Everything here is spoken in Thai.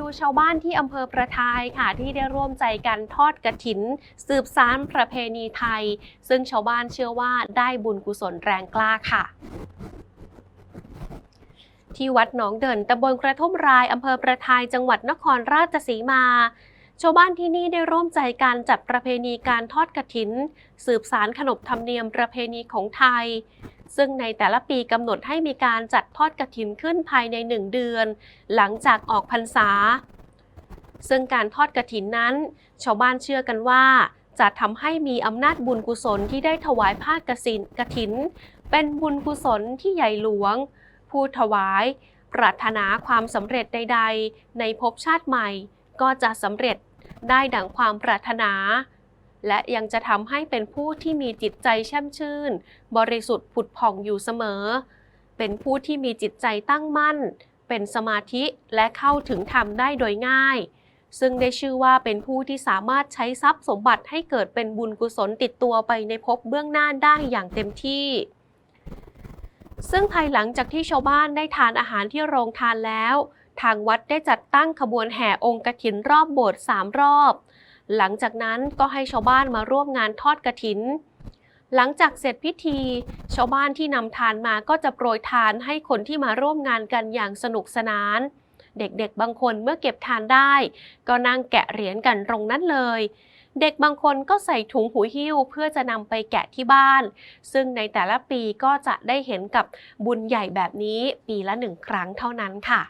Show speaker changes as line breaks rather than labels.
ดูชาวบ้านที่อำเภอประทายค่ะ ที่ได้ร่วมใจกันทอดกระถิน สืบสานประเพณีไทย ซึ่งชาวบ้านเชื่อว่าได้บุญกุศลแรงกล้าค่ะที่วัดหนองเดินตำบลกระทุ่มรายอำเภอประทายจังหวัดนครราชสีมา ชาวบ้านที่นี่ได้ร่วมใจการจัดประเพณีการทอดกระถิน สืบสารขนบธรรมเนียมประเพณีของไทย ซึ่งในแต่ละปีกำหนดให้มีการจัดทอดกระถินขึ้นภายในหนึ่งเดือน หลังจากออกพรรษา ซึ่งการทอดกระถินนั้น ชาวบ้านเชื่อกันว่า จะทำให้มีอำนาจบุญกุศลที่ได้ถวายผ้ากระสินกระถิน เป็นบุญกุศลที่ใหญ่หลวง ผู้ถวาย ปรารถนาความสำเร็จใด ๆ ในภพชาติใหม่ ก็จะสำเร็จได้ดังความปรารถนา และยังจะทำให้เป็นผู้ที่มีจิตใจแช่มชื่น บริสุทธิ์ผุดผ่องอยู่เสมอ เป็นผู้ที่มีจิตใจตั้งมั่น เป็นสมาธิและเข้าถึงธรรมได้โดยง่าย ซึ่งได้ชื่อว่าเป็นผู้ที่สามารถใช้ทรัพย์สมบัติให้เกิดเป็นบุญกุศลติดตัวไปในภพเบื้องหน้าได้อย่างเต็มที่ซึ่งภายหลังจากที่ชาวบ้านได้ทานอาหารที่โรงทานแล้ว ทางวัดได้จัดตั้งขบวนแห่องค์กฐินรอบโบสถ์สามรอบ หลังจากนั้นก็ให้ชาวบ้านมาร่วมงานทอดกฐิน หลังจากเสร็จพิธี ชาวบ้านที่นำทานมาก็จะโปรยทานให้คนที่มาร่วมงานกันอย่างสนุกสนาน เด็กๆบางคนเมื่อเก็บทานได้ ก็นั่งแกะเหรียญกันตรงนั้นเลย เด็กบางคนก็ใส่ถุงหูหิ้วเพื่อจะนำไปแกะที่บ้าน ซึ่งในแต่ละปีก็จะได้เห็นกับบุญใหญ่แบบนี้ปีละหนึ่งครั้งเท่านั้นค่ะ